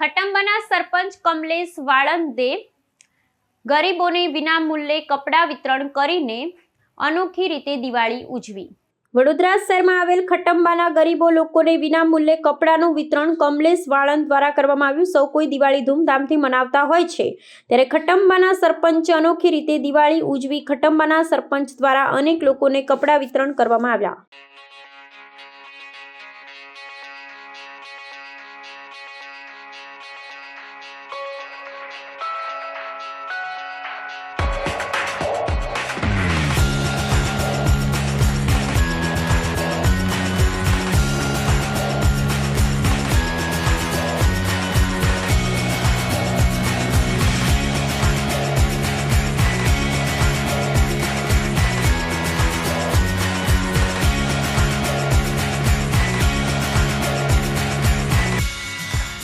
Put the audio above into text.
ખટંબાના સરપંચ કમલેશ વાળંદે ગરીબોને વિનામૂલ્યે કપડાં વિતરણ કરીને અનોખી રીતે દિવાળી ઉજવી. વડોદરા શહેરમાં આવેલ ખટંબાના ગરીબો લોકોને વિનામૂલ્યે કપડાનું વિતરણ કમલેશ વાળંદ દ્વારા કરવામાં આવ્યું. સૌ કોઈ દિવાળી ધૂમધામથી મનાવતા હોય છે. ત્યારે ખટંબાના સરપંચે અનોખી રીતે દિવાળી ઉજવી. ખટંબાના સરપંચ દ્વારા અનેક લોકોને કપડાં વિતરણ કરવામાં આવ્યા.